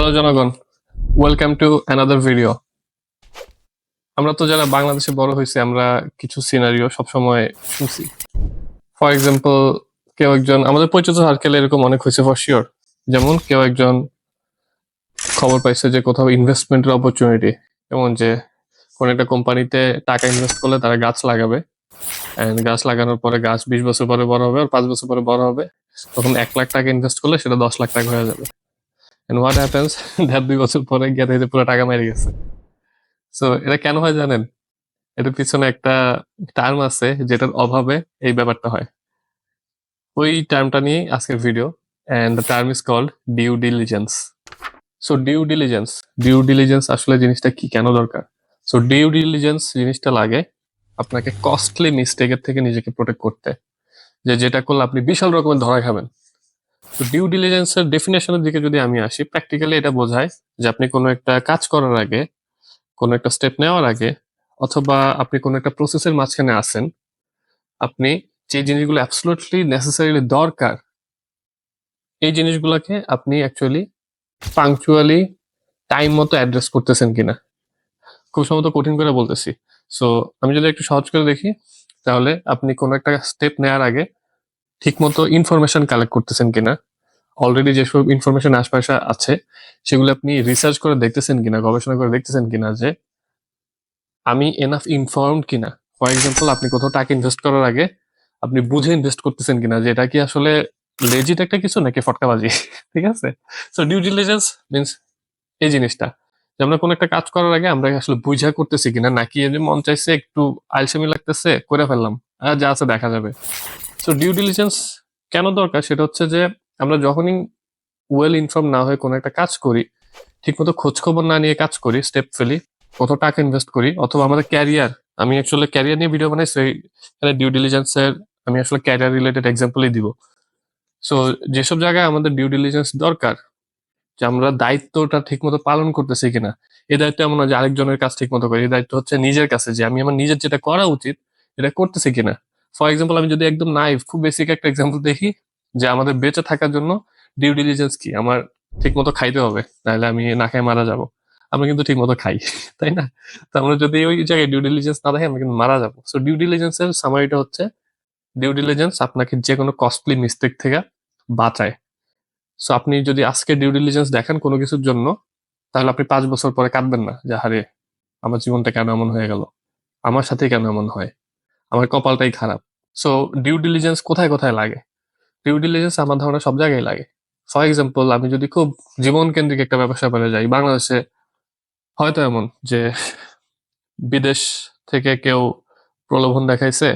Hello জনগণ. Welcome to another video আমরা তো যারা বাংলাদেশে বড় হয়েছে, আমরা কিছু সিনারিও সবসময় শুনছি। ফর এক্সাম্পল কেউ একজন, আমাদের পরিচিত সার্কেলে এরকম অনেক হয়েছে ফর শিওর যেমন কেউ একজন খবর পাইছে যে কোথাও ইনভেস্টমেন্টের অপরচুনিটি যেমন যে কোন একটা কোম্পানিতে টাকা ইনভেস্ট করলে তারা গাছ লাগাবে। অ্যান্ড গাছ লাগানোর পরে গাছ বিশ বছর পরে বড় হবে, আর পাঁচ বছর পরে বড় হবে। তখন এক লাখ টাকা ইনভেস্ট করলে সেটা দশ লাখ টাকা হয়ে যাবে। এন্ড হোয়াট হ্যাপেন্স দেড় দুই বছর পরে গিয়ে দেখতে পুরো টাকা মেরে গেছে। সো এটা কেন হয় জানেন? এটার পিছনে একটা টার্ম আছে, যেটার অভাবে এই ব্যাপারটা হয়। ওই টার্মটা নিয়ে আজকের video and the term is called due diligence so due diligence due diligence আসলে জিনিসটা কি, কেন দরকার? সো ডিউ ডিলিজেন্স জিনিসটা লাগে আপনাকে কস্টলি মিস্টেকের থেকে নিজেকে প্রোটেক্ট করতে। যে যেটা করলে আপনি বিশাল রকমের ধরা খাবেন। ডিউ ডিলিজেন্সের ডেফিনেশনের দিকে যদি আমি আসি প্র্যাকটিক্যালি এটা বোঝায় যে আপনি কোনো একটা কাজ করার আগে, কোনো একটা স্টেপ নেওয়ার আগে, অথবা আপনি কোনো একটা প্রসেসের মাঝখানে আসেন, আপনি যে জিনিসগুলো অ্যাবসলুটলি নেসেসারিলি দরকার, এই জিনিসগুলোকে আপনি অ্যাকচুয়ালি পাংচুয়ালি টাইম মতো অ্যাড্রেস করতেছেন কিনা। খুব সম্ভবত কঠিন করে বলতেছি। সো আমি যদি একটু সহজ করে দেখি, তাহলে আপনি কোনো একটা স্টেপ নেওয়ার আগে ঠিকমতো ইনফরমেশন কালেক্ট করতেছেন কিনা? অলরেডি যেসব ইনফরমেশন আশপাশে আছে, সেগুলো আপনি রিসার্চ করে দেখতেছেন কিনা, গবেষণা করে দেখতেছেন কিনা যে আমি এনাফ ইনফর্মড কিনা? ফর এক্সাম্পল আপনি কোথাও টাকা ইনভেস্ট করার আগে আপনি বুঝে ইনভেস্ট করতেছেন কিনা যে এটা কি আসলে লেজিট একটা কিছু নাকি ফটকাবাজি? ঠিক আছে? সো ডিউ ডিলিজেন্স মিনস এই জিনিসটা। যে আমরা কোনো একটা কাজ করার আগে আমরা আসলে বুঝা করতেছি কিনা, নাকি মন চাইছে একটু আলসেমি লাগতেছে, করে ফেললাম। আর যা আছে দেখা যাবে। সো ডিউ ডিলিজেন্স কেন দরকার? সেটা হচ্ছে যে, আমরা যখনই ওয়েল ইনফর্ম না হয়ে কোনো একটা কাজ করি, ঠিকমতো খোঁজ খবর না নিয়ে কাজ করি স্টেপ ফেলি, কত টাকা ইনভেস্ট করি, অথবা আমাদের ক্যারিয়ার আমি অ্যাকচুয়ালি ক্যারিয়ার নিয়ে ভিডিও বানাই, সেই ডিউ ডিলিজেন্সের আমি আসলে ক্যারিয়ার রিলেটেড এক্সাম্পলই দিব। সো যেসব জায়গায় আমাদের ডিউ ডিলিজেন্স দরকার, যে আমরা দায়িত্বটা ঠিকমতো পালন করতেছি কিনা এই দায়িত্ব এমন যে আরেকজনের কাজ ঠিকমতো করি এই দায়িত্ব হচ্ছে নিজের কাছে, যে আমি আমার নিজের যেটা করা উচিত, এটা করতেছি কিনা। ফর এক্সাম্পল আমি যদি একদম নাইভ খুব বেসিক একটা এক্সাম্পল দেখি, যে আমাদের বেঁচে থাকার জন্য ডিউ ডিলিজেন্স কি? আমার ঠিক মতো খাইতে হবে তাহলে আমি না খাই মারা যাব। আমরা কিন্তু ঠিক মতো খাই, তাই না? তো আমরা যদি ওই জায়গায় ডিউ ডিলিজেন্স না দেখি, আমরা কিন্তু মারা যাব। সো ডিউ ডিলিজেন্সের সামারিটা হচ্ছে ডিউ ডিলিজেন্স আপনাকে যে কোনো কস্টলি মিস্টেক থেকে বাঁচায়। সো আপনি যদি আজকে ডিউ ডিলিজেন্স দেখেন কোনো কিছুর জন্য, তাহলে আপনি পাঁচ বছর পরে কাঁদবেন না, যে হারে আমার জীবনটা কেন এমন হয়ে গেল? আমার সাথে কেন এমন হয়? আমার কপালটাই খারাপ। সো ডিউ ডিলিজেন্স কোথায় কোথায় লাগে? ডিউ ডিলিজেন্স আমার ধারণা সব জায়গায় লাগে। ফর এক্সাম্পল আমি যদি খুব জীবন কেন্দ্রিক একটা ব্যবসা করে যাই, বাংলাদেশে হয়তো এমন যে বিদেশ থেকে কেউ প্রলোভন দেখাইছে,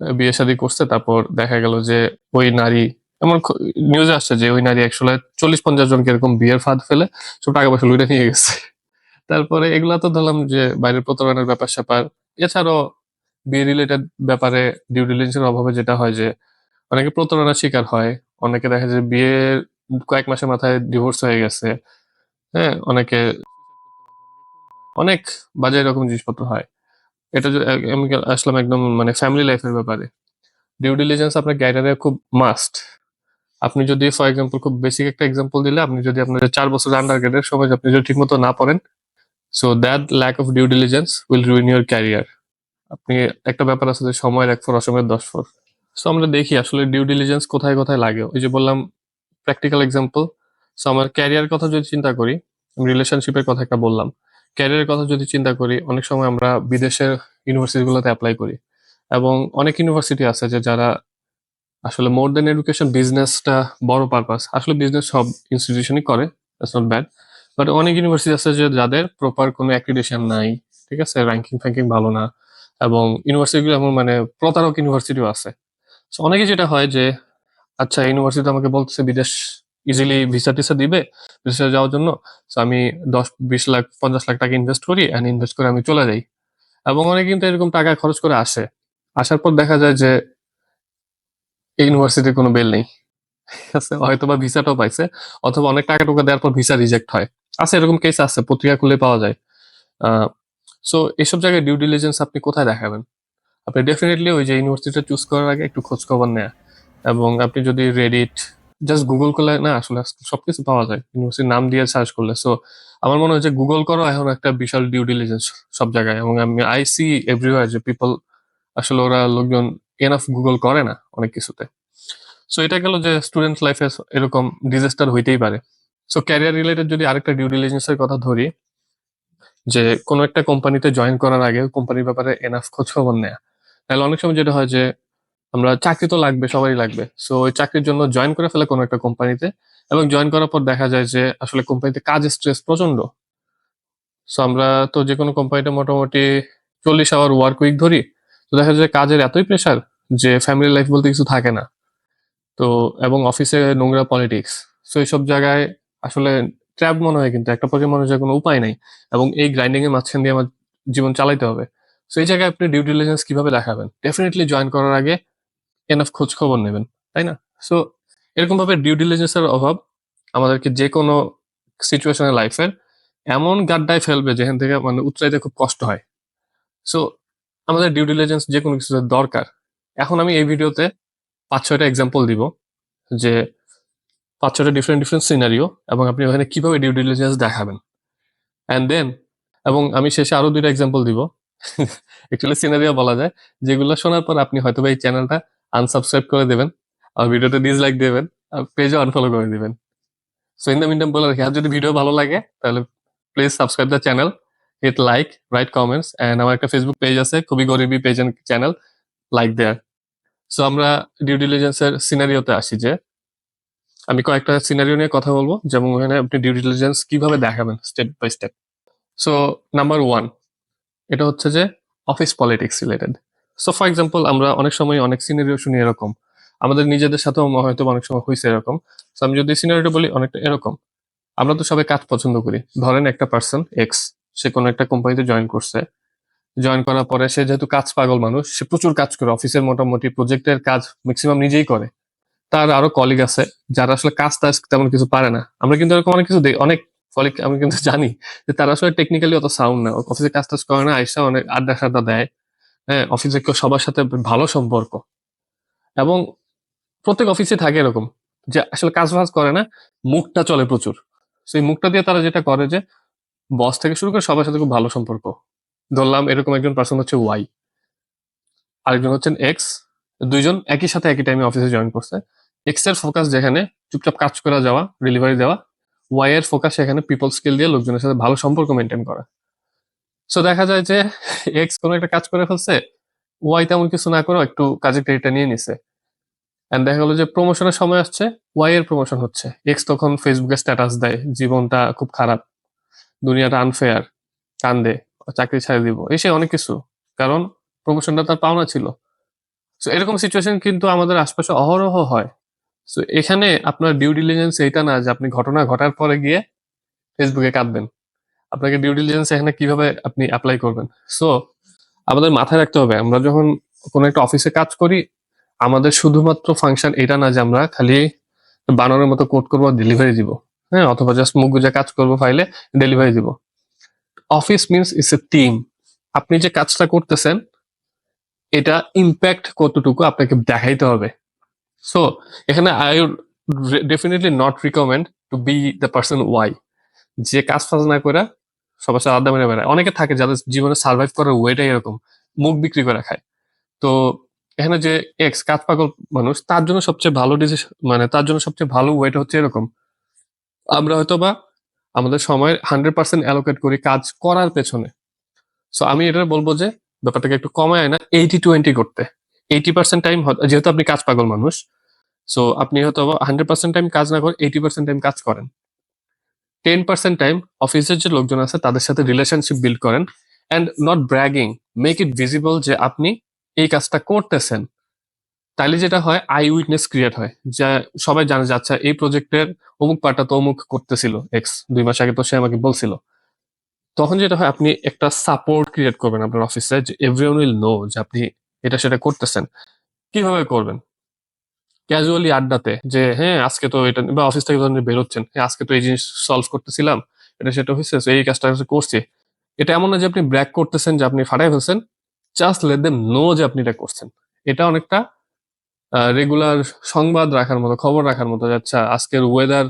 বিয়ে শাদী করছে, তারপর দেখা গেল যে ওই নারী, এমন নিউজে আসছে যে ওই নারী একশো চল্লিশ পঞ্চাশ জনকে এরকম বিয়ের ফাঁদ ফেলে সব টাকা পয়সা লুটে নিয়ে গেছে। তারপরে এগুলা তো ধরলাম যে বাইরের প্রতারণার ব্যাপার স্যাপার এছাড়াও বিয়ে রিলেটেড ব্যাপারে ডিউ ডিলিজেন্সের অভাবে যেটা হয় যে, অনেকে প্রতারণার শিকার হয়, অনেকে দেখা যায় বিয়ের কয়েক মাসের মাথায় ডিভোর্স হয়ে গেছে হ্যাঁ অনেকে অনেক বাজে এরকম জিনিসপত্র হয়। এটা আমি আসলাম একদম মানে ফ্যামিলি লাইফের ব্যাপারে। ডিউ ডিলিজেন্স আপনার ক্যারিয়ারে খুব মাস্ট আপনি যদি ফর এক্সাম্পল খুব বেসিক একটা এক্সাম্পল দিলে, আপনি যদি আপনার চার বছর আন্ডার গ্রেডের সময় আপনি যদি ঠিকমতো না পড়েন so that lack of due diligence will ruin your career আপনি একটা ব্যাপার আছে যে সময়ের এক ফোর, অসময়ের দশ ফোর। সো আমরা দেখি আসলে ডিউ ডিলিজেন্স কোথায় কোথায় লাগে। ওই যে বললাম প্র্যাকটিক্যাল এক্সাম্পল সো আমার ক্যারিয়ার কথা যদি চিন্তা করি, আমি রিলেশনশিপের কথা একটা বললাম। ক্যারিয়ারের কথা যদি চিন্তা করি, অনেক সময় আমরা বিদেশের ইউনিভার্সিটিগুলোতে অ্যাপ্লাই করি। এবং অনেক ইউনিভার্সিটি আছে যে যারা আসলে মোর দেন এডুকেশন বিজনেসটা বড় পারপাস আসলে বিজনেস সব ইনস্টিটিউশনই করে দ্যাটস নট ব্যাড বাট অনেক ইউনিভার্সিটি আছে যে যাদের প্রপার কোনো অ্যাক্রিডেশন নাই, ঠিক আছে? র্যাঙ্কিং ফ্যাঙ্কিং ভালো না। এবং ইউনিভার্সিটিগুলো এমন মানে প্রতারক ইউনিভার্সিটিও আছে। সো অনেকে যেটা হয় যে আচ্ছা ইউনিভার্সিটি আমাকে বলতেছে বিদেশ ইজিলি ভিসা টিসা দিবে বিদেশে যাওয়ার জন্য। সো আমি দশ, বিশ লাখ, পঞ্চাশ লাখ টাকা ইনভেস্ট করি অ্যান্ড ইনভেস্ট করে আমি চলে যাই। এবং অনেকে কিন্তু এরকম টাকা খরচ করে আসে। আসার পর দেখা যায় যে ইউনিভার্সিটির কোনো বেল নেই। আছে? হয়তো বা ভিসাটাও পাইছে, অথবা অনেক টাকা টুকা দেওয়ার পর ভিসা রিজেক্ট হয়। আছে, এরকম কেস আছে, পত্রিকা খুলে পাওয়া যায়। সো এসব জায়গায় ডিউ ডিলিজেন্স আপনি কোথায় দেখাবেন? আপনি ডেফিনেটলি ওই যে ইউনিভার্সিটিটা চুজ করার আগে একটু খোঁজ খবর নেয়া। এবং আপনি যদি রেডিট জাস্ট গুগল করলে, না, আসলে সবকিছু পাওয়া যায়। ইউনিভার্সিটির নাম দিয়ে সার্চ করলে। সো আমার মনে হয় যে গুগল করো, এখন একটা বিশাল ডিউ ডিলিজেন্স সব জায়গায়। এবং আমি আই সি এভরিওয়ার যে পিপল আসলে ওরা লোকজন এনাফ গুগল করে না অনেক কিছুতে। সো এটা গেল যে স্টুডেন্ট লাইফে এরকম ডিজাস্টার হইতেই পারে। সো ক্যারিয়ার রিলেটেড যদি আরেকটা ডিউ ডিলিজেন্সের কথা ধরি যে কোনো একটা কোম্পানিতে জয়েন করার আগে কোম্পানির ব্যাপারে এনাফ খোঁজ খবর নেয়া। তাহলে অনেক সময় যেটা হয় যে, আমরা চাকরি তো লাগবে, সবারই লাগবে। সো ওই চাকরির জন্য জয়েন করে ফেলে কোনো একটা কোম্পানিতে এবং জয়েন করার পর দেখা যায় যে, আসলে কোম্পানিতে কাজের স্ট্রেস প্রচণ্ড সো আমরা তো যে কোনো কোম্পানিতে মোটামুটি চল্লিশ আওয়ার ওয়ার্ক উইক ধরি। তো দেখা যায় কাজের এতই প্রেশার যে ফ্যামিলি লাইফ বলতে কিছু থাকে না। তো, এবং অফিসে নোংরা পলিটিক্স সো এইসব জায়গায় আসলে ট্র্যাপ মনে হয় কিন্তু, একটা পর্যায়ে হয় কোনো উপায় নাই এবং এই গ্রাইন্ডিং এর মাঝখান দিয়ে আমার জীবন চালাইতে হবে। সো এই জায়গায় আপনি ডিউ ডিলিজেন্স কীভাবে দেখাবেন? ডেফিনেটলি জয়েন করার আগে এনাফ খোঁজ খবর নেবেন, তাই না? সো এরকম ভাবে ডিউ ডিলিজেন্সের অভাব আমাদেরকে যে কোনো সিচুয়েশনের লাইফের এমন গাড্ডায় ফেলবে যেখান থেকে মানে উতরাইতে খুব কষ্ট হয়। সো আমাদের ডিউ ডিলিজেন্স যে কোনো কিছুতে দরকার। এখন আমি এই ভিডিওতে পাঁচ ছয়টা এক্সাম্পল দিব যে পাঁচ ছটা ডিফারেন্ট ডিফারেন্ট সিনারিও এবং আপনি ওখানে কীভাবে ডিউ ডিলিজেন্স দেখাবেন। অ্যান্ড দেন এবং আমি শেষে আরও দুইটা এক্সাম্পল দিব। অ্যাকচুয়ালি সিনারিও বলা যায়, যেগুলো শোনার পর আপনি হয়তো এই চ্যানেলটা আনসাবস্ক্রাইব করে দেবেন, আর ভিডিওতে ডিসলাইক দেবেন, আর পেজও আনফলো করে দেবেন। সো ইন দ্য মিন বলে রাখি, আর যদি ভিডিও ভালো লাগে, তাহলে please subscribe the channel hit like write comments and আমার একটা ফেসবুক পেজ আছে, খুবই গরিবী page channel like there so আমরা ডিউ ডিলিজেন্সের সিনারিওতে আসি যে আমি কয়েকটা সিনারিও নিয়ে কথা বলব, যেমন ওখানে আপনি ডিউ ডিলিজেন্স কীভাবে দেখাবেন step by step so number one এটা হচ্ছে যে office politics related so for example আমরা অনেক সময় অনেক সিনারিও শুনি এরকম। আমাদের নিজেদের সাথেও হয়তো অনেক সময় হয়েছে এরকম। So, আমি যদি সিনারিটা বলি, অনেকটা এরকম। আমরা তো সবাই কাজ পছন্দ করি। ধরেন একটা পার্সন এক্স সে কোনো একটা কোম্পানিতে জয়েন করছে। জয়েন করার পরে সে যেহেতু কাজ পাগল মানুষ, সে প্রচুর কাজ করে অফিসের মোটামুটি প্রজেক্টের কাজ ম্যাক্সিমাম নিজেই করে। তার আরও কলিগ আছে, যারা আসলে কাজ টাজ তেমন কিছু পারে না। আমরা কিন্তু এরকম অনেক কিছু অনেক কলিগ আমি কিন্তু জানি যে তারা আসলে টেকনিক্যালি অত সাউন্ড না অফিসে কাজ টাজ করে না, আইসা অনেক আড্ডা সাড্ডা দেয়। হ্যাঁ অফিসে সবার সাথে ভালো সম্পর্ক। এবং প্রত্যেক অফিসে থাকে এরকম যে আসলে কাজ বাজ করে না, মুখটা চলে প্রচুর। সেই মুখটা দিয়ে তারা যেটা করে যে বস থেকে শুরু করে সবার সাথে খুব ভালো সম্পর্ক। ধরলাম এরকম একজন পার্সন হচ্ছে ওয়াই আরেকজন হচ্ছেন এক্স দুইজন একই সাথে একই টাইমে অফিসে জয়েন করছে। এক্সের ফোকাস যেখানে চুপচাপ কাজ করা যাওয়া ডেলিভারি দেওয়া ওয়াই এর ফোকাস সেখানে পিপল স্কিল দিয়ে লোকজনের সাথে ভালো সম্পর্ক মেনটেন করা। সো দেখা যায় যে এক্স কোনো একটা কাজ করে ফেলছে ওয়াই তেমন কিছু না করে একটু কাজের ক্রেডিটটা নিয়ে নিছে। এন্ড দেখা গেলো যে প্রমোশনের সময় আসছে ওয়াই এর প্রমোশন হচ্ছে। এক্স তখন ফেসবুকে স্ট্যাটাস দেয়, জীবনটা খুব খারাপ, দুনিয়াটা আনফেয়ার কান্দে, চাকরি ছাড়ে দিব, এসে অনেক কিছু। কারণ প্রমোশনটা তার পাওনা ছিল। সো এরকম সিচুয়েশন কিন্তু আমাদের আশপাশে অহরহ হয়। সো এখানে আপনার ডিউ ডিলিজেন্স এটা না যে আপনি ঘটনা ঘটার পরে গিয়ে ফেসবুকে কাঁদবেন। আপনাকে ডিউ ডিলিজেন্স এখানে কীভাবে আপনি অ্যাপ্লাই করবেন? সো আমাদের মাথায় রাখতে হবে, আমরা যখন কোনো একটা অফিসে কাজ করি, আমাদের শুধুমাত্র ফাংশন এটা না যে আমরা খালি বানরের মতো কোড করব ডেলিভারি দিব। হ্যাঁ অথবা জাস্ট মুখ গুজে কাজ করব ফাইলে ডেলিভারি দিব। Office means is a team আপনি যে কাজটা করতেছেন, এটা ইম্প্যাক্ট কতটুকু আপনাকে দেখাইতে হবে। সো এখানে I definitely not recommend to be the person why যে কাজ ফাজ না করে সবার সাথে আড্ডা মেরে বেড়ায়। অনেকে থাকে যাদের জীবনে সার্ভাইভ করার ওয়েটাই এরকম, মুখ বিক্রি করে খায়। তো এখানে যে এক্স কাজ পাগল মানুষ, তার জন্য সবচেয়ে ভালো ডিসিশন মানে তার জন্য সবচেয়ে ভালো ওয়েটা হচ্ছে এরকম। আমরা হয়তো বা আমাদের সময় হান্ড্রেড পার্সেন্ট অ্যালোকেট করি কাজ করার পেছনে। সো আমি এটা বলব যে ব্যাপারটাকে একটু কমায় না এইটি টোয়েন্টি করতে। এইটি পার্সেন্ট টাইম যেহেতু আপনি কাজ পাগল মানুষ সো আপনি হয়তো হান্ড্রেড পার্সেন্ট টাইম কাজ না করে এইটি পার্সেন্ট টাইম কাজ করেন। টেন পার্সেন্ট টাইম অফিসের যে লোকজন আছে, তাদের সাথে রিলেশনশিপ বিল্ড করেন and not bragging make it visible যে আপনি এই কাজটা করতেছেন। তাইলে যেটা হয় আই উইটনেস ক্রিয়েট হয়। যা সবাই জানে যে আচ্ছা এই প্রজেক্টের অমুক পার্টটা তো অমুক করতেছিল এক্স দুই মাস আগে তো সে আমাকে বলছিল। তখন যেটা হয়, আপনি একটা সাপোর্ট ক্রিয়েট করবেন আপনার অফিসে যে এভরিওয়ান উইল নো যে আপনি এটা সেটা করতেছেন। কীভাবে করবেন? ক্যাজুয়ালি আড্ডাতে যে হ্যাঁ আজকে তো এটা বা অফিস থেকে ধরেন বেরোচ্ছেন। হ্যাঁ আজকে তো এই জিনিস সলভ করতেছিলাম। এটা সেটা হয়েছে এই কাজটা করছি। এটা এমন না যে আপনি ব্র্যাক করতেছেন যে আপনি ফাটাই ফেলছেন জাস্ট লেট দেম নো যে আপনি এটা করছেন। এটা অনেকটা রেগুলার সংবাদ রাখার মতো, খবর রাখার মতো আচ্ছা আজকের ওয়েদার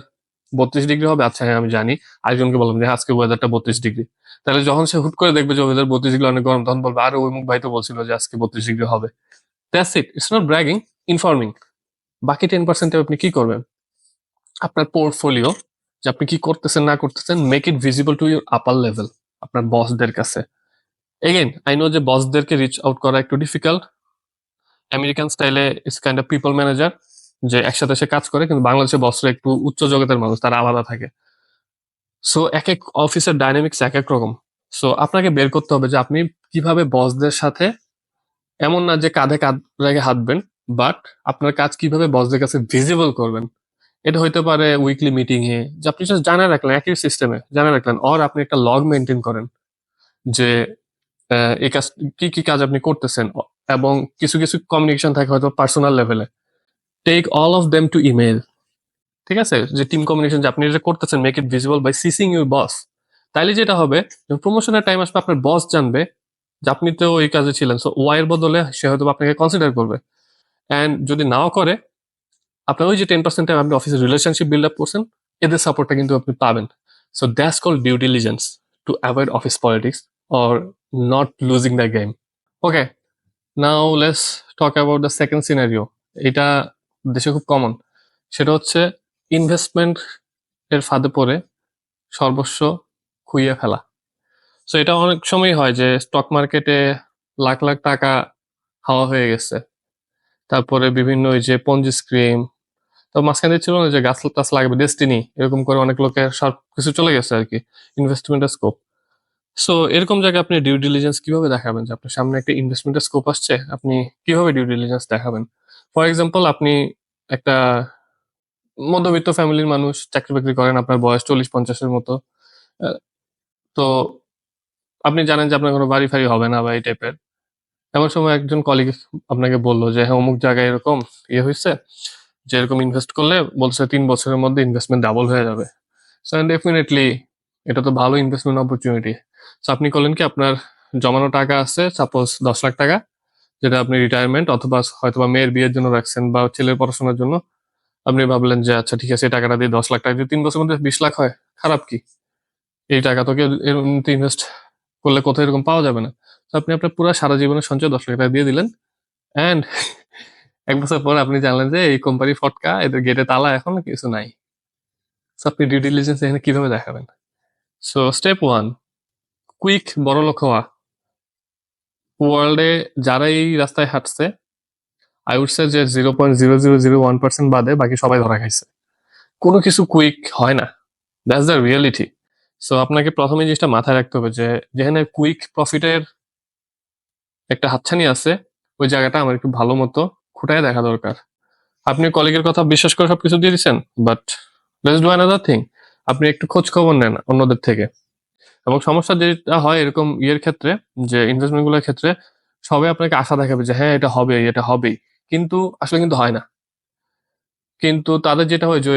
বত্রিশ ডিগ্রি হবে? আচ্ছা হ্যাঁ আমি জানি। আরেকজনকে বললাম যে হ্যাঁ, আজকে ওয়েদারটা বত্রিশ ডিগ্রি। তাহলে যখন সে হুট করে দেখবে যে ওয়েদার বত্রিশ ডিগ্রি অনেক গরম তখন বলবে আরে ওই মুখ ভাই তো বলছিল যে আজকে বত্রিশ ডিগ্রি হবে। That's it it's not bragging informing বাকি টেন পার্সেন্টে আপনি কি করবেন? আপনার পোর্টফোলিও যে আপনি কি করতেছেন না করতেছেন make it visible to your upper level আপনার বসদের কাছে। এগেন আই নো যে বসদেরকে রিচ আউট করা একটু ডিফিকাল্ট আমেরিকান স্টাইলে it's kind of people manager যে একসাথে সে কাজ করে, কিন্তু বাংলাদেশের বস্ত্র একটু উচ্চ জগতের মানুষ, তারা আলাদা থাকে। সো এক এক অফিসের ডাইনামিক্স এক এক রকম। সো আপনাকে বের করতে হবে যে আপনি কীভাবে বসদের সাথে, এমন না যে কাঁধে কাঁধ রেখে হাঁটবেন বাট আপনার কাজ কীভাবে বসদের কাছে ভিজিবল করবেন। এটা হইতে পারে উইকলি মিটিং এ, যে আপনি জাস্ট জানা রাখলেন, একই সিস্টেমে জানা রাখলেন অর আপনি একটা লগ মেনটেন করেন, যে এই কাজ, কি কি কাজ আপনি করতেছেন, এবং কিছু কিছু কমিউনিকেশন থাকে হয়তো পার্সোনাল লেভেলে take all of them to email ঠিক আছে? যে টিম কমিউনিকেশন যে আপনি যেটা করতেছেন make it visible by CCing your boss তাইলে যেটা হবে প্রমোশনের টাইম আসবে, আপনার বস জানবে যে আপনি তো ওই কাজে ছিলেন সো ওয়াইয়ের বদলে সে হয়তো আপনাকে কনসিডার করবে। অ্যান্ড যদি নাও করে, আপনার ওই যে টেন পার্সেন্ট টাইম আপনি অফিসের রিলেশনশিপ বিল্ড আপ করছেন, এদের সাপোর্টটা কিন্তু আপনি পাবেন। So that's call due diligence to avoid office politics or not losing the game okay now let's talk about the second scenario এটা দেশে খুব কমন সেটা হচ্ছে ইনভেস্টমেন্ট এর ফাঁদে পড়ে সর্বস্ব খুইয়ে ফেলা। সো এটা অনেক সময় হয় যে স্টক মার্কেটে লাখ লাখ টাকা হাওয়া হয়ে গেছে। তারপরে বিভিন্ন ওই যে পঞ্জি স্ক্রিম তো মাঝখানে ছিল না যে গাছ টাছ লাগবে ডেস্টিনি এরকম করে অনেক লোকের সব কিছু চলে গেছে আর কি ইনভেস্টমেন্টের স্কোপ সো এরকম জায়গায় আপনি ডিউ ডিলিজেন্স কীভাবে দেখাবেন? যে আপনার সামনে একটা ইনভেস্টমেন্টের স্কোপ আসছে, আপনি কীভাবে ডিউ ডিলিজেন্স দেখাবেন? ফর এক্সাম্পল আপনি একটা মধ্যবিত্ত ফ্যামিলির মানুষ, চাকরি বাকরি করেন, আপনার বয়স চল্লিশ পঞ্চাশের মতো তো আপনি জানেন যে আপনার কোনো বাড়ি ফাড়ি হবে না বা এই টাইপের এমন সময় একজন কলিগ আপনাকে বলল যে হ্যাঁ অমুক জায়গায় এরকম ইয়ে হয়েছে যে এরকম ইনভেস্ট করলে বলছে তিন বছরের মধ্যে ইনভেস্টমেন্ট ডাবল হয়ে যাবে। সো ডেফিনেটলি এটা তো ভালো ইনভেস্টমেন্ট অপরচুনিটি সো আপনি করলেন কি, আপনার জমানো টাকা আছে সাপোজ দশ লাখ টাকা যেটা আপনি রিটায়ারমেন্ট অথবা হয়তোবা মেয়ের বিয়ের জন্য রাখছেন বা ছেলের পড়াশোনার জন্য, আপনি ভাবলেন যে আচ্ছা ঠিক আছে, এই টাকাটা দিয়ে দশ লাখ টাকা দিয়ে তিন বছর মধ্যে বিশ লাখ হয়, খারাপ কি? এই টাকা তো কেউ ইনভেস্ট করলে কোথাও এরকম পাওয়া যাবে না। তো আপনি আপনার পুরো সারা জীবনের সঞ্চয় দশ লাখ টাকা দিয়ে দিলেন। অ্যান্ড এক বছর পর আপনি জানলেন যে, এই কোম্পানি ফটকা, এদের গেটে তালা এখন কিছু নাই। আপনি ডিউ ডিলিজেন্স এখানে কীভাবে দেখাবেন? সো স্টেপ ওয়ান কুইক বড় লোক হওয়া। ওয়ার্ল্ডে যারা এই রাস্তায় হাঁটছে আই উড সে যে zero point zero zero zero one percent বাদে বাকি সবাই ধরা খাইছে। কোনো কিছু কুইক হয় না। দ্যাটস দ্য রিয়েলিটি সো আপনাকে প্রথমে জিনিসটা মাথায় রাখতে হবে যে, যেখানে কুইক প্রফিটের একটা হাতছানি আছে, ওই জায়গাটা আমার একটু ভালো মতো খুঁটায় দেখা দরকার। আপনি কলিগের কথা বিশ্বাস করে সবকিছু দিয়ে দিচ্ছেন but let's do another thing আপনি একটু খোঁজ খবর নেন অন্যদের থেকে। এবং সমস্যা যেটা হয় এরকম ইয়ের ক্ষেত্রে, যে ইনভেস্টমেন্টগুলোর ক্ষেত্রে, সবাই আপনাকে আশা দেখাবে যে হ্যাঁ এটা হবে, এটা হবেই। কিন্তু আসলে কিন্তু হয় না। কিন্তু তাদের যেটা হয় যে,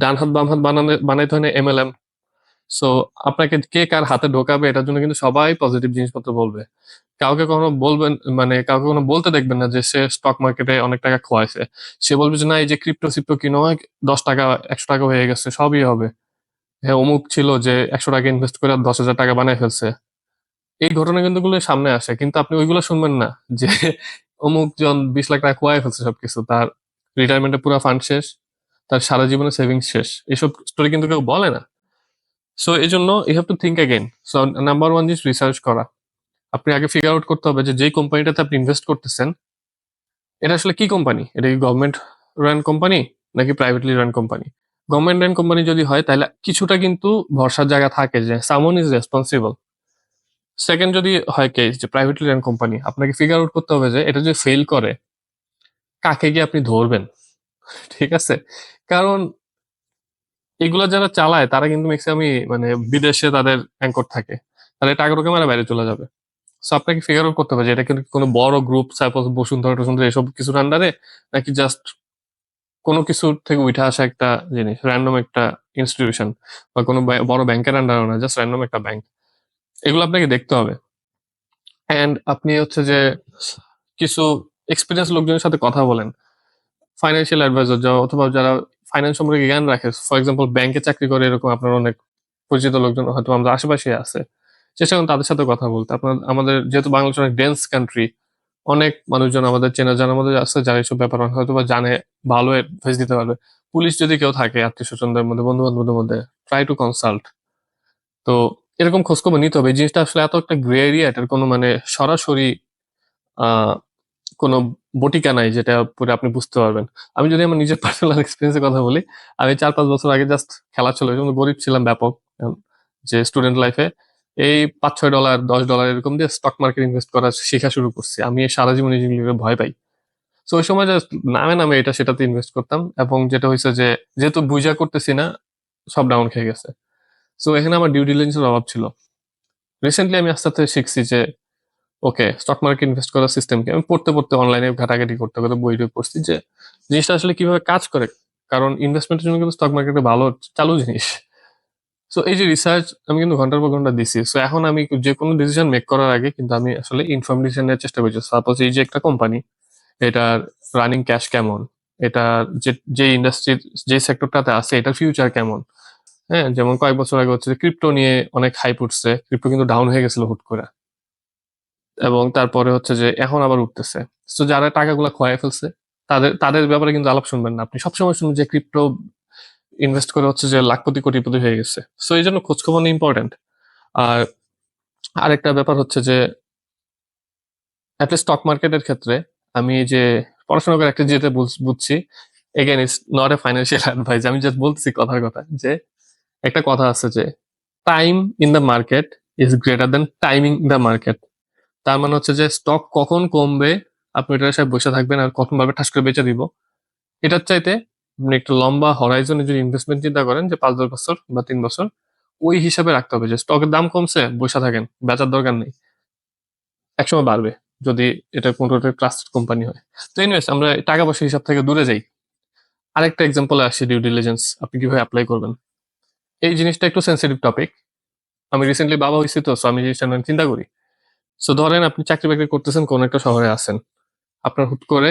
ডান হাত, বাম হাত বানানো, বানাইতে হয় না এমএলএম সো আপনাকে কে কার হাতে ঢোকাবে, এটার জন্য কিন্তু সবাই পজিটিভ জিনিসপত্র বলবে। কাউকে কখনো বলবেন মানে কাউকে কোনো বলতে দেখবেন না যে, সে স্টক মার্কেটে অনেক টাকা খোয়াইছে। সে বলবে যে, না, এই যে ক্রিপ্টো সিপ্টো কিনো, দশ টাকা, একশো টাকা হয়ে গেছে, সবই হবে। হ্যাঁ অমুক ছিল যে একশো টাকা ইনভেস্ট করে দশ হাজার টাকা বানায় ফেলছে। এই ঘটনা কিন্তু গুলো সামনে আসে, কিন্তু আপনি ওইগুলো শুনবেন না যে অমুক জন বিশ লাখ টাকা খোয়াই ফেলছে সবকিছু, তার রিটায়ারমেন্টে পুরো ফান্ড শেষ, তার সারা জীবনে সেভিংস শেষ। এইসব স্টোরি কিন্তু কেউ বলে না। সো এই জন্য you have to think again so number one জিনিস রিসার্চ করা। আপনি আগে ফিগার আউট করতে হবে যে যেই কোম্পানিটাতে আপনি ইনভেস্ট করতেছেন, এটা আসলে কি কোম্পানি এটা কি গভর্নমেন্ট রান কোম্পানি নাকি privately run company government run company যদি হয়, তাহলে কিছুটা কিন্তু ভরসার জায়গা থাকে যে সামন ইজ রেসপন্সিবল সেকেন্ড যদি হয় কেস যে প্রাইভেটলি রান কোম্পানি আপনাকে ফিগার আউট করতে হবে যে এটা যদি ফেল করে, কাকে গিয়ে আপনি ধরবেন? ঠিক আছে? কারণ এগুলো যারা চালায়, তারা কিন্তু ম্যাক্সিমামই মানে বিদেশে তাদের অ্যাঙ্কর থাকে। তাহলে টাকা টোকে মারা বাইরে চলে যাবে। সো আপনাকে ফিগার আউট করতে হবে যে এটা কিন্তু কোনো বড় গ্রুপ সাপোজ বসুন্ধরা টসুন্ধরা এসব কিছুর আন্ডারে নাকি জাস্ট কোনো কিছু থেকে উঠে আসা একটা জিনিস র্যান্ডম একটা ইনস্টিটিউশন বা কোনো বড় ব্যাংকের আন্ডারও না জাস্ট র্যান্ডম একটা ব্যাংক এগুলো আপনাকে দেখতে হবে। অ্যান্ড আপনি হচ্ছে যে কিছু এক্সপিরিয়েন্স লোকজনের সাথে কথা বলেন ফাইন্যান্সিয়াল অ্যাডভাইজার যা অথবা যারা ফাইন্যান্স সম্পর্কে জ্ঞান রাখে ফর এক্সাম্পল ব্যাংকে চাকরি করে এরকম আপনার অনেক পরিচিত লোকজন হয়তো আমাদের আশেপাশে আছে চেষ্টা করুন তাদের সাথে কথা বলতে, আপনার, আমাদের যেহেতু বাংলাদেশ অনেক ডেন্স কান্ট্রি অনেক মানুষজন আমাদের চেনা জানার মধ্যে আছে যারা এইসব ব্যাপার হয়তো বা জানে, ভালো অ্যাডভাইস দিতে পারবে। পুলিশ যদি কেউ থাকে, আত্মীয় স্বজনদের মধ্যে বন্ধু বান্ধবদের মধ্যে ট্রাই টু কনসাল্ট তো এরকম খোঁজখবর নিতে হবে। এই জিনিসটা আসলে এত একটা গ্রে এরিয়া এটার কোনো মানে সরাসরি কোনো বটিকা নাই, যেটা পরে আপনি বুঝতে পারবেন। আমি যদি আমার নিজের পার্সোনাল এক্সপিরিয়েন্সের কথা বলি, আমি চার পাঁচ বছর আগে জাস্ট খেলা ছিল গরিব ছিলাম ব্যাপক, যে স্টুডেন্ট লাইফে এই পাঁচ ছয় ডলার দশ ডলার এরকম দিয়ে স্টক মার্কেট ইনভেস্ট করা শেখা শুরু করছি। আমি সারা জীবন এই জিনিসগুলো ভয় পাই। তো ওই সময় জাস্ট নামে নামে এটা সেটাতে ইনভেস্ট করতাম এবং যেটা হয়েছে যে, যেহেতু বুঝা করতেছি না, সব ডাউন খেয়ে গেছে। সো এখানে আমার ডিউ ডিলিজেন্সের অভাব ছিল। রিসেন্টলি আমি আস্তে আস্তে শিখছি যে ওকে স্টক মার্কেট ইনভেস্ট করার সিস্টেমকে আমি পড়তে পড়তে অনলাইনে ঘাটাঘাটি করতে করতে বই টই পড়ছি যে, জিনিসটা আসলে কীভাবে কাজ করে? কারণ ইনভেস্টমেন্টের জন্য কিন্তু স্টক মার্কেটে ভালো, চালু জিনিস। সো এই যে রিসার্চ আমি কিন্তু ঘণ্টার পর ঘণ্টা দিছি। সো এখন আমি যে কোনো ডিসিশন মেক করার আগে কিন্তু আমি আসলে ইনফর্ম নেওয়ার চেষ্টা করছি। সাপোজ এই যে একটা কোম্পানি এটার রানিং ক্যাশ কেমন? এটা যে যে ইন্ডাস্ট্রির যে সেক্টরটাতে আছে, এটার ফিউচার কেমন? হ্যাঁ যেমন কয়েক বছর আগে হচ্ছে ক্রিপ্টো নিয়ে অনেক হাইপ উঠছে। ক্রিপ্টো কিন্তু ডাউন হয়ে গেছিল হুট করে। এবং তারপরে হচ্ছে যে এখন আবার উঠতেছে। তো যারা টাকাগুলো খোয়াই ফেলছে, তাদের তাদের ব্যাপারে কিন্তু আলাপ শুনবেন না। আপনি সবসময় শুনুন যে ক্রিপ্টো ইনভেস্ট করে হচ্ছে যে লাখপতি কোটিপতি হয়ে গেছে। সো এই জন্য খোঁজখবর ইম্পর্টেন্ট আর আরেকটা ব্যাপার হচ্ছে যে স্টক মার্কেটের ক্ষেত্রে আমি যে পড়াশোনা করে একটা যেতে বুঝছি। Again is not a financial advice আমি জাস্ট বলতেছি কথার কথা যে, একটা কথা আছে যে time in the market is greater than timing the market তার মানে হচ্ছে যে স্টক কখন কমবে, আপনি এটার সাথে বসে থাকবেন আর কখন ভাবে ঠাস করে বেচে দিব। এটার চাইতে আপনি একটা লম্বা হরাইজনে যদি ইনভেস্টমেন্ট চিন্তা করেন যে পাঁচ, দশ বছর বা তিন বছর, ওই হিসাবে রাখতে হবে যে স্টকের দাম কমছে, বসে থাকেন, বেচার দরকার নেই। একসময় বাড়বে যদি এটা কোনো ট্রাস্টেড কোম্পানি হয়। তো এনিওয়েজ আমরা টাকা পয়সা হিসাব থেকে দূরে যাই। আরেকটা এক্সাম্পলে আসি ডিউ ডিলিজেন্স আপনি কীভাবে অ্যাপ্লাই করবেন? এই জিনিসটা একটু সেন্সিটিভ টপিক আমি রিসেন্টলি বাবা হয়েছি তো আমি জিনিসটা নিয়ে চিন্তা করি। সো ধরেন আপনি চাকরি বাকরি করতেছেন, কোনো একটা শহরে আছেন। আপনার হুট করে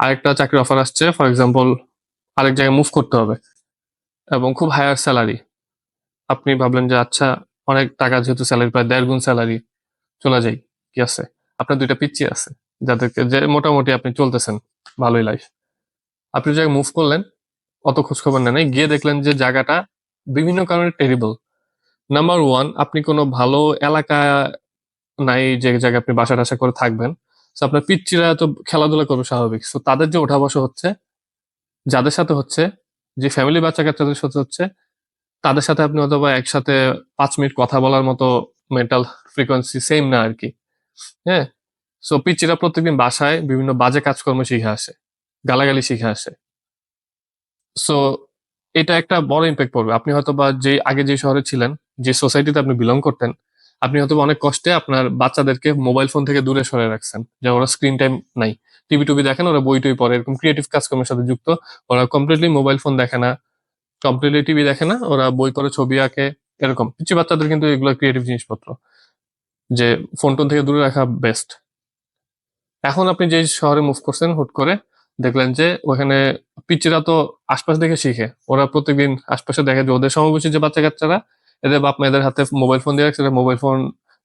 আরেকটা চাকরির অফার আসছে ফর এক্সাম্পল আরেক জায়গায় মুভ করতে হবে। এবং খুব হায়ার স্যালারি আপনি ভাবলেন যে আচ্ছা অনেক টাকা যেহেতু স্যালারি প্রায় দেড় গুণ স্যালারি চলে যাই কি আছে? আপনার দুইটা পিচ্ছি আছে, যাদেরকে যে মোটামুটি আপনি চলতেছেন, ভালোই লাইফ আপনি জায়গায় মুভ করলেন, অত খোঁজ খবর নেন গিয়ে দেখলেন যে জায়গাটা বিভিন্ন কারণে টেরিবল নাম্বার ওয়ান আপনি কোনো ভালো এলাকা নাই, যে জায়গায় আপনি বাসা টাসা করে থাকবেন। আপনার পিচ্চিরা তো খেলাধুলা করবে স্বাভাবিক। সো তাদের যে ওঠা বসা হচ্ছে যাদের সাথে হচ্ছে, যে ফ্যামিলি বাচ্চা কাচ্চাদের সাথে হচ্ছে, তাদের সাথে আপনি অথবা একসাথে পাঁচ মিনিট কথা বলার মতো মেন্টাল ফ্রিকোয়েন্সি সেম না আর কি হ্যাঁ? সো পিচিরা প্রত্যেকদিন বাসায় বিভিন্ন বাজে কাজকর্ম শিখে আসে, গালাগালি শিখে আসে। সো এটা একটা বড় ইম্প্যাক্ট পড়বে। আপনি হয়তো বা যে, আগে যে শহরে ছিলেন, যে সোসাইটিতে আপনি বিলং করতেন, আপনি হয়তো অনেক কষ্টে আপনার বাচ্চাদেরকে মোবাইল ফোন থেকে দূরে সরে রাখছেন, যে ওরা স্ক্রিন টাইম নাই। টিভি টুবি দেখেন, ওরা বই টই পড়ে। এরকম ক্রিয়েটিভ কাজকর্মের সাথে যুক্ত। ওরা কমপ্লিটলি মোবাইল ফোন দেখে না কমপ্লিটলি টিভি দেখে না, ওরা বই পড়ে, ছবি আঁকে, এরকম। পিচ্ছি বাচ্চাদের কিন্তু এগুলো ক্রিয়েটিভ জিনিসপত্র, যে ফোন টোন থেকে দূরে রাখা বেস্ট এখন আপনি যে শহরে মুভ করছেন, হুট করে দেখলেন যে ওখানে পিচ্চিরা তো আশপাশ দেখে শিখে। ওরা প্রত্যেকদিন আশপাশে দেখে যে ওদের সমবয়সী যে বাচ্চা কাচ্চারা এদের বাপ মায়েদের হাতে মোবাইল ফোন দিয়ে রাখছে মোবাইল ফোন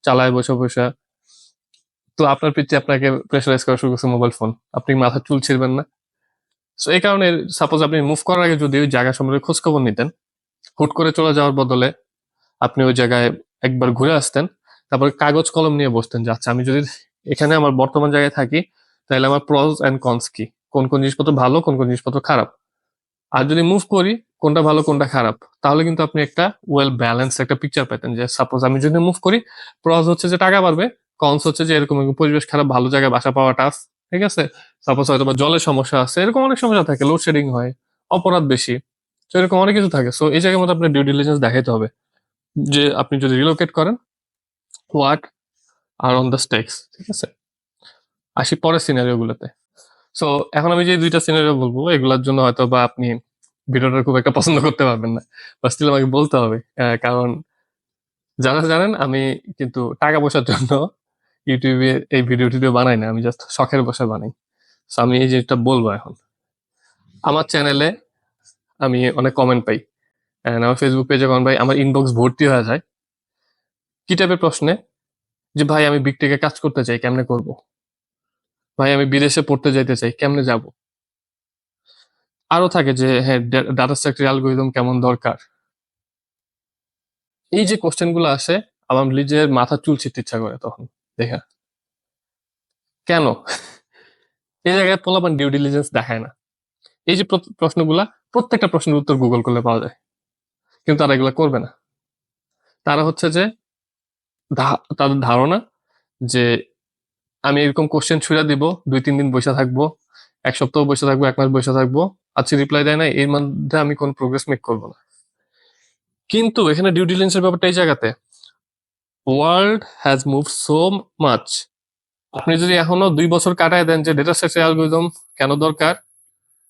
চালায় বসে বসে তো আপনার পিচ্ছি আপনাকে প্রেশারাইজ করা শুরু করছে মোবাইল ফোন আপনি মাথার চুল ছিড়বেন না। সো এই কারণে সাপোজ আপনি মুভ করার আগে যদি ওই জায়গা সম্পর্কে খোঁজখবর নিতেন, হুট করে চলে যাওয়ার বদলে আপনি ওই জায়গায় একবার ঘুরে আসতেন, তারপর কাগজ কলম নিয়ে বসতেন যে আচ্ছা আমি যদি এখানে আমার বর্তমান জায়গায় থাকি, তাহলে আমার প্রজ অ্যান্ড কনস কি? কোন কোন জিনিসপত্র ভালো, কোন কোন জিনিসপত্র খারাপ? আর যদি মুভ করি, কোনটা ভালো, কোনটা খারাপ, তাহলে কিন্তু আপনি একটা ওয়েল ব্যালেন্স একটা পিকচার পেতেন যে সাপোজ আমি যদি মুভ করি প্রজ হচ্ছে যে টাকা বাড়বে কনস হচ্ছে যে এরকম পরিবেশ খারাপ, ভালো জায়গায় বাসা পাওয়া টাফ ঠিক আছে? সাপোজ হয়তো বা জলের সমস্যা আছে, এরকম অনেক সমস্যা থাকে লোডশেডিং হয়, অপরাধ বেশি, তো এরকম অনেক কিছু থাকে। সো এই জায়গার মধ্যে আপনার ডিউ ডিলিজেন্স দেখাইতে হবে, যে আপনি যদি রিলোকেট করেন what are on the stakes ঠিক আছে? আসি পরের সিনারিও গুলোতে। সো এখন আমি যে দুইটা সিনারিও বলব, এগুলোর জন্য হয়তো বা আপনি ভিডিওটা খুব একটা পছন্দ করতে পারবেন না, বা স্টিল আমাকে বলতে হবে কারণ যারা জানেন, আমি কিন্তু টাকা পয়সার জন্য ইউটিউবে এই ভিডিও টিডিও বানাই না আমি জাস্ট শখের বসে বানাই। So, আমি এই জিনিসটা বলব এখন। আমার চ্যানেলে আমি অনেক কমেন্ট পাই। And আমার ফেসবুক পেজে কমেন্ট পাই আমার ইনবক্স ভর্তি হয়ে যায়। কি টাইপের প্রশ্নে? যে ভাই আমি বিগ টেকে কাজ করতে চাই কেমনে করব? ভাই আমি বিদেশে পড়তে যাইতে চাই কেমনে যাব? আরও থাকে যে হ্যাঁ ডাটা স্ট্রাকচার অ্যালগোরিদম কেমন দরকার? এই যে কোশ্চেনগুলো আসে আমার নিজের মাথা চুল ছিটতে ইচ্ছা করে তখন। দেখা কেন? এই জায়গায় পোলাপান ডিউ ডিলিজেন্স দেখায় না। এই যে প্রশ্নগুলা, প্রত্যেকটা প্রশ্নের উত্তর গুগল করলে পাওয়া যায়। কিন্তু তারা এগুলো করবে না। তারা হচ্ছে যে তাদের ধারণা যে, আমি এরকম কোশ্চেন ছুঁড়ে দিব, দুই, তিন দিন বসে থাকব, এক সপ্তাহ বসে থাকব, এক মাস বসে থাকব, আজকে রিপ্লাই দেয় না এর মধ্যে আমি কোনো প্রোগ্রেস মেক করব না। কিন্তু এখানে ডিউ ডিলিজেন্সের ব্যাপারটা এই জায়গাতে। World has move so much আপনি যদি এখনও দুই বছর কাটায় দেন যে ডেটা স্ট্রাকচার অ্যালগরিদম কেন দরকার?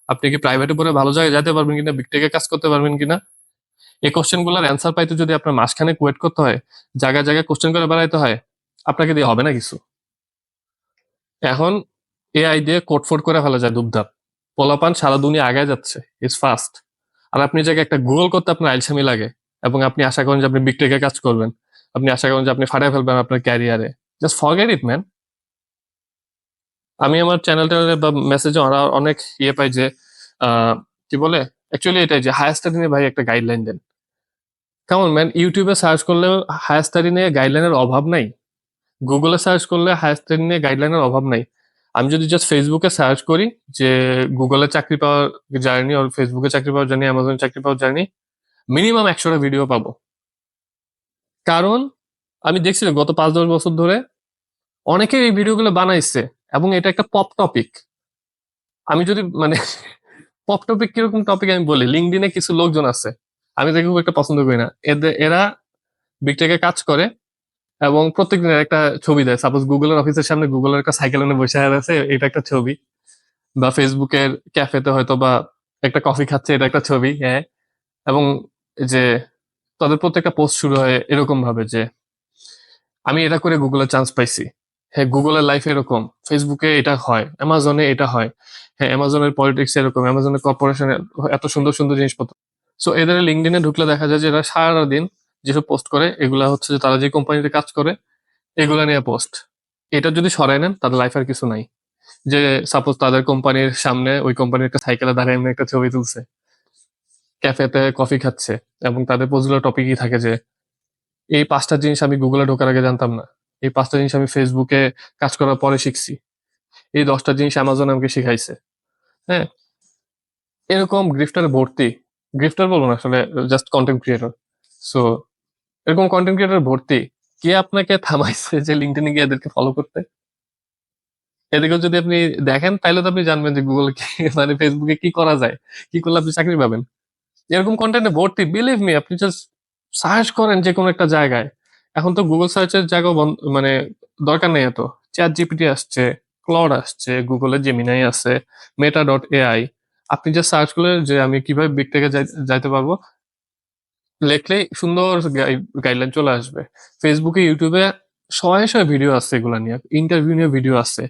আপনি কি প্রাইভেটে পড়ে ভালো জায়গায় যেতে পারবেন কিনা বিগ টেকে কাজ করতে পারবেন কিনা? এই কোশ্চেনগুলার অ্যান্সার পাইতে যদি আপনার মাসখানেক ওয়েট করতে হয়, জায়গায় জায়গায় কোশ্চেন করে বেড়াইতে হয়, আপনাকে দিয়ে হবে না কিছু? এখন এআই দিয়ে কোড ফোড করে ফেলা যায় দুবধাপ পোলাপান সারা দুনিয়া আগে যাচ্ছে ইটস ফাস্ট আর আপনি জায়গায় একটা গুগল করতে আপনার আইলসামি লাগে, এবং আপনি আশা করেন যে আপনি বিগ টেকে কাজ করবেন আপনি আশা করেন যে আপনি ফাটাই ফেলবেন আপনার ক্যারিয়ারে জাস্ট ফরগেট ইট ম্যান আমি আমার চ্যানেল চ্যানেলটা বা মেসেজে অনেক ইয়ে পাই যে কি বলে? অ্যাকচুয়ালি এটাই যে হায়ার স্টাডি নিয়ে ভাই একটা গাইডলাইন দেন। কেমন ম্যান ইউটিউবে সার্চ করলে হায়ার স্টাডি নিয়ে গাইডলাইনের অভাব নাই। গুগলে সার্চ করলে হায়ার স্টাডি নিয়ে গাইডলাইনের অভাব নাই। আমি যদি জাস্ট ফেসবুকে সার্চ করি যে গুগলে চাকরি পাওয়ার জার্নি আর ফেসবুকে চাকরি পাওয়ার জার্নি অ্যামাজনে চাকরি পাওয়ার জার্নি মিনিমাম একশোটা ভিডিও পাবো। কারণ আমি দেখছি গত পাঁচ, দশ বছর ধরে অনেকে এই ভিডিওগুলো বানাইছে এবং এটা একটা পপ টপিক আমি যদি মানে পপ টপিক কীরকম টপিক আমি বলি? লিঙ্কডিনে কিছু লোকজন আছে, আমি তাকে খুব একটা পছন্দ করি না। এদের এরা বিগটেকে কাজ করে এবং প্রত্যেকদিন একটা ছবি দেয়। সাপোজ গুগলের অফিসের সামনে গুগলের একটা সাইকেল এনে বসে আছে, এটা একটা ছবি। বা ফেসবুকের ক্যাফেতে হয়তো বা একটা কফি খাচ্ছে, এটা একটা ছবি হ্যাঁ। এবং যে তাদের প্রত্যেকটা পোস্ট শুরু হয় এরকম ভাবে যে, আমি এটা করে গুগলে চান্স পাইছি। হ্যাঁ গুগলের লাইফ এরকম। ফেসবুকে এটা হয় অ্যামাজনে এটা হয়। হ্যাঁ অ্যামাজনের পলিটিক্স এরকম অ্যামাজনের কর্পোরেশনের এত সুন্দর সুন্দর জিনিসপত্র। সো এদের লিঙ্কডিনে ঢুকলে দেখা যায় যে এরা সারা দিন যেসব পোস্ট করে, এগুলা হচ্ছে যে তারা যে কোম্পানিতে কাজ করে, এগুলা নিয়ে পোস্ট এটা যদি সরাই নেন, তাদের লাইফ আর কিছু নাই। যে সাপোজ তাদের কোম্পানির সামনে ওই কোম্পানির একটা সাইকেলে দাঁড়িয়ে একটা ছবি তুলছে। ক্যাফেতে কফি খাচ্ছে এবং তাদের পোস্টগুলো টপিকই থাকে যে, এই পাঁচটা জিনিস আমি গুগলে ঢোকার আগে জানতাম না। এই পাঁচটা জিনিস আমি ফেসবুকে কাজ করার পরে শিখছি। এই দশটা জিনিস অ্যামাজন আমাকে শিখাইছে। হ্যাঁ? এরকম গ্রিফটার ভর্তি গ্রিফটার বলব না আসলে জাস্ট কন্টেন্ট ক্রিয়েটর সো এরকম কন্টেন্ট ক্রিয়েটর ভর্তি, কে আপনাকে থামাইছে যে লিঙ্কডইনে গিয়ে এদেরকে ফলো করতে? এদিকে যদি আপনি দেখেন তাহলে তো আপনি জানবেন যে গুগল কি মানে ফেসবুকে কি করা যায়, কি করলে আপনি চাকরি পাবেন। এরকম কন্টেন্টে ভর্তি বিলিভ মি আপনি জাস্ট সার্চ করেন যে কোনো একটা জায়গায়। এখন তো গুগল সার্চের বন্ধ মানে দরকার নেই এত। চ্যাট জিপিটি আসছে ক্লড আসছে গুগলে জেমিনাই আছে মেটা ডট এআই আপনি যে সার্চ করলে যে আমি কীভাবে বিগ থেকে যাইতে পারব লেখলে সুন্দর গাইডলাইন চলে আসবে। ফেসবুকে ইউটিউবে শয়ে শয়ে ভিডিও আছে এগুলা নিয়ে ইন্টারভিউ নিয়ে ভিডিও আছে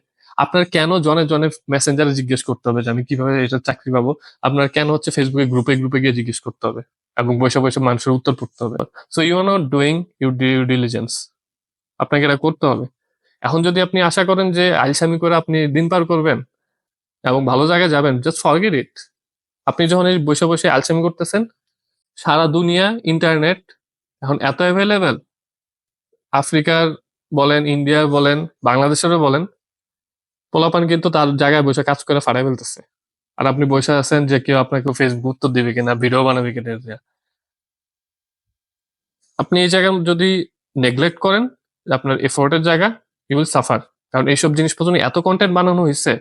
আপনার কেন জনে জনে মেসেঞ্জারে জিজ্ঞেস করতে হবে যে আমি কীভাবে এটা চাকরি পাবো? আপনার কেন হচ্ছে ফেসবুকে গ্রুপে গ্রুপে গিয়ে জিজ্ঞেস করতে হবে? এবং বসে বসে মানুষের উত্তর পড়তে হবে। So you are not doing your due diligence আপনাকে এটা করতে হবে। এখন যদি আপনি আশা করেন যে আইসামি করে আপনি দিন পার করবেন এবং ভালো জায়গায় যাবেন জাস্ট ফরগেট ইট আপনি যখন এই বসে বসে আলসামি করতেছেন, সারা দুনিয়া ইন্টারনেট এখন এত অ্যাভেলেবেল আফ্রিকার বলেন ইন্ডিয়ার বলেন, বাংলাদেশেরও বলেন পোলাপান কিন্তু তার জায়গায় বসে কাজ করে ফাড়াই ফেলতেছে। আর আপনি বসে আছেন যে কেউ আপনাকে ফেসবুক উত্তর দিবে কিনা ভিডিও বানাবে কিনা আপনি এই জায়গা যদি নেগলেক্ট করেন, আপনার এফোর্টের জায়গা ইউ উইল সাফার কারণ এইসব জিনিসপত্র এত কন্টেন্ট বানানো হয়েছে।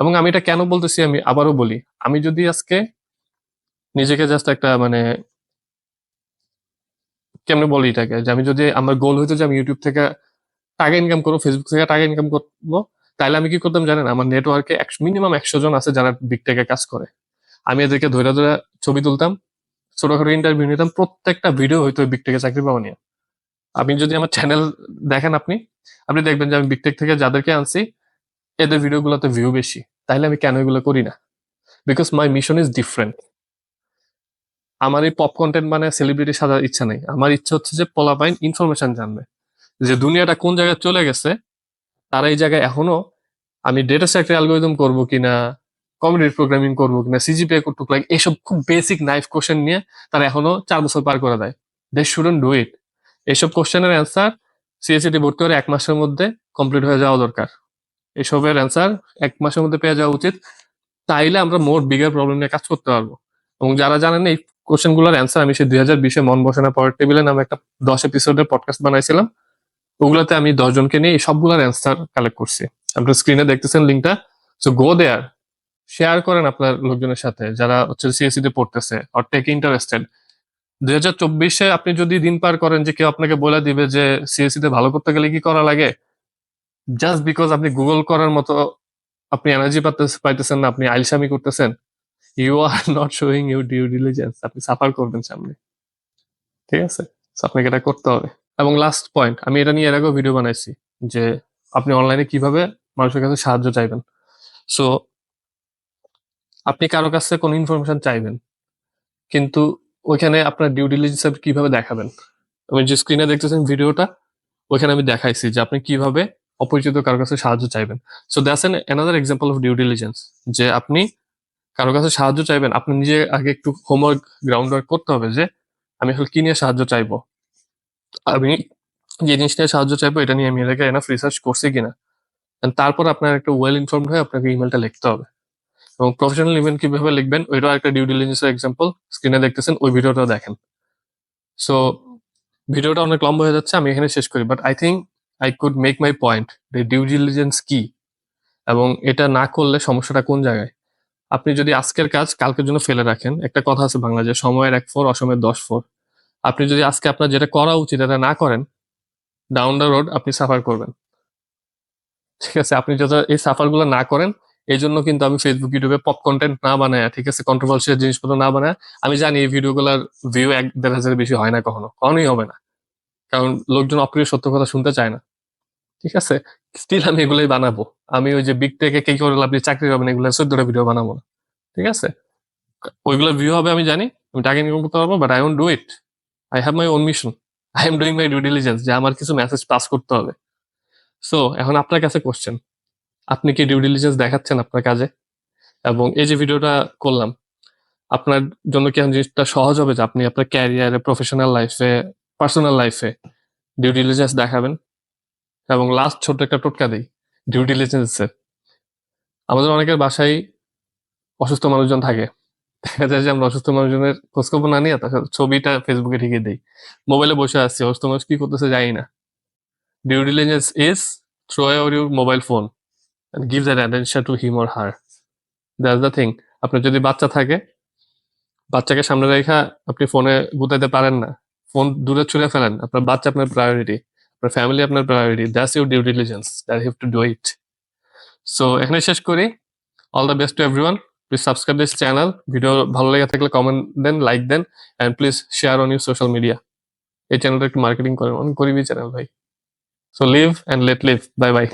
এবং আমি এটা কেন বলতেছি আমি আবারও বলি, আমি যদি আজকে নিজেকে জাস্ট একটা মানে কেমনে বলি এটাকে? যে আমি যদি আমার গোল হইতো যে আমি ইউটিউব থেকে টাকা ইনকাম করব ফেসবুক থেকে টাকা ইনকাম করব তাহলে আমি কি করতাম জানেন? আমার নেটওয়ার্কে মিনিমাম একশো জন আছে যারা বিগ টেকে কাজ করে। আমি এদেরকে ধরে ধরে ছবি তুলতাম, ছোটখাটো ইন্টারভিউ নিতাম, প্রত্যেকটা ভিডিও হয়তো বিগ টেকে চাকরি পাওয়া নিয়ে। আপনি যদি আমার চ্যানেল দেখেন আপনি আপনি দেখবেন যে আমি বিগটেক থেকে যাদেরকে আনছি, এদের ভিডিওগুলোতে ভিউ বেশি। তাহলে আমি কেন এগুলো করি না? Because my mission is different আমার এই পপ কন্টেন্ট মানে সেলিব্রিটি সাজার ইচ্ছা নেই। আমার ইচ্ছা হচ্ছে যে পোলাপাইন ইনফরমেশন জানবে। যে দুনিয়াটা কোন জায়গায় চলে গেছে তারা এই জায়গায় এখনও আমি ডেটা স্ট্রাকচার অ্যালগোরিদম করব কিনা কম্পিউটার প্রোগ্রামিং করব কিনা সিজিপিএ টুক লাইক এইসব খুব বেসিক নাইফ কোশ্চেন নিয়ে তারা এখনও চার বছর পার করে দেয়। দে শুডন্ট ডু ইট এইসব কোশ্চেনের অ্যান্সার সিএসিটি ভর্তি করে এক মাসের মধ্যে কমপ্লিট হয়ে যাওয়া দরকার। এসবের অ্যান্সার এক মাসের মধ্যে পেয়ে যাওয়া উচিত। তাইলে আমরা মোর বিগার প্রবলেম নিয়ে কাজ করতে পারব। এবং যারা জানেন এই কোশ্চেনগুলোর অ্যান্সার আমি সেই দুই হাজার বিশে মন বসানো পরের টেবিলে নামে একটা দশ এপিসোডের পডকাস্ট বানাইছিলাম। ওগুলোতে আমি দশজনকে নিয়ে এই সবগুলোর অ্যান্সার কালেক্ট করছি। আপনার স্ক্রিনে দেখতেছেন লিঙ্কটা সো গো দেয়ার শেয়ার করেন আপনার লোকজনের সাথে যারা হচ্ছে সিএসসি তে পড়তেছে অর টেক ইন্টারেস্টেড দুই হাজার চব্বিশে আপনি যদি দিন পার করেন যে কেউ আপনাকে বলে দিবে যে সিএসসি তে ভালো করতে গেলে কি করা লাগে? জাস্ট বিকজ আপনি গুগল করার মতো আপনি এনার্জি পাইতেছেন না, আপনি আইলসামি করতেছেন you are not showing you due diligence আপনি সাফার করবেন সামনে। ঠিক আছে? আপনাকে এটা করতে হবে। এবং লাস্ট পয়েন্ট আমি এটা নিয়ে এর আগেও ভিডিও বানাইছি যে আপনি অনলাইনে কীভাবে মানুষের কাছে সাহায্য চাইবেন। সো আপনি কারও কাছে কোনো ইনফরমেশন চাইবেন, কিন্তু ওইখানে আপনার ডিউ ডিলিজেন্স কীভাবে দেখাবেন? আমি যে স্ক্রিনে দেখতেছেন ভিডিওটা ওইখানে আমি দেখাইছি যে আপনি কীভাবে অপরিচিত কারও কাছে সাহায্য চাইবেন। So that's an another example of due diligence যে আপনি কারও কাছে সাহায্য চাইবেন। আপনি নিজে আগে একটু হোমওয়ার্ক গ্রাউন্ড ওয়ার্ক করতে হবে যে আমি আসলে কি নিয়ে সাহায্য চাইব। আমি যে জিনিস নিয়ে সাহায্য চাইব, এটা নিয়ে আমি এর আগে এনাফ রিসার্চ করছি কিনা। তারপর আপনার একটা ওয়েল ইনফর্মড হয়ে আপনাকে ইমেলটা লিখতে হবে। এবং প্রফেশনাল ইমেল কীভাবে লিখবেন, ওইটাও একটা ডিউ ডিলিজেন্সের এক্সাম্পল স্ক্রিনে দেখতেছেন, ওই ভিডিওটাও দেখেন। সো ভিডিওটা অনেক লম্বা হয়ে যাচ্ছে, আমি এখানে শেষ করি। But I think I could make my point যে ডিউ ডিলিজেন্স কি এবং এটা না করলে সমস্যাটা কোন জায়গায়? আপনি যদি আজকের কাজ কালকের জন্য ফেলে রাখেন, একটা কথা আছে বাংলা যে, সময়ের এক ফোর অসময়ের দশ ফোর আপনি যদি আজকে আপনার যেটা করা উচিত এটা না করেন ডাউন দ্য রোড আপনি সাফার করবেন। ঠিক আছে, আপনি যত এই সাফারগুলো না করেন, এই জন্য কিন্তু আমি ফেসবুক ইউটিউবে পপ কন্টেন্ট না বানায়, ঠিক আছে কন্ট্রোভার্সিয়াল জিনিসপত্র না বানায়। আমি জানি এই ভিডিওগুলোর ভিউ এক দেড় হাজারের বেশি হয় না কখনো, কখনোই হবে না। কারণ লোকজন অপ্রিয় সত্য কথা শুনতে চায় না। ঠিক আছে স্টিল আমি এগুলোই বানাবো। আমি ওই যে বিগ টেকে কে করে আপনি চাকরি পাবেন এগুলো চোদ্দটা ভিডিও বানাবো না। ঠিক আছে, ওইগুলোর ভিউ হবে আমি জানি, আমি টাকা ইনকাম করতে পারব but I won't do it I have my own mission I am doing my due diligence যে আমার কিছু মেসেজ পাস করতে হবে। সো এখন আপনার কাছে কোশ্চেন আপনি কি ডিউ ডিলিজেন্স দেখাচ্ছেন আপনার কাজে? এবং এই যে ভিডিওটা করলাম, আপনার জন্য কি জিনিসটা সহজ হবে যে আপনি আপনার ক্যারিয়ারে প্রফেশনাল লাইফে পার্সোনাল লাইফে ডিউ ডিলিজেন্স দেখাবেন? এবং লাস্ট ছোট্ট একটা টোটকা দিই। ডিউ ডিলিজেন্সের আমাদের অনেকের বাসায় অসুস্থ মানুষজন থাকে। দেখা যায় যে আমরা অসুস্থ মানুষজনের খোঁজখবর না নিয়ে তার ছবিটা ফেসবুকে ঠিকই দিই। মোবাইলে বসে আসছি অসুস্থ মানুষ কি করতেছে জানি না। Due diligence is throw out your mobile phone and give that attention to him or her. That's the thing. আপনার যদি বাচ্চা থাকে, বাচ্চাকে সামনে রেখা আপনি ফোনে গুতাইতে পারেন না। ফোন দূরে ছুড়ে ফেলেন, আপনার বাচ্চা আপনার প্রায়োরিটি আপনার ফ্যামিলি আপনার priority that's your due diligence that have to do it so এখানে শেষ করি। All the best to everyone please subscribe this channel video ভালো লেগে থাকলে কমেন্ট দেন like then and please share on your social media এই চ্যানেলটা একটু মার্কেটিং করেন অনেক গরিবই চ্যানেল ভাই। So live and let live bye bye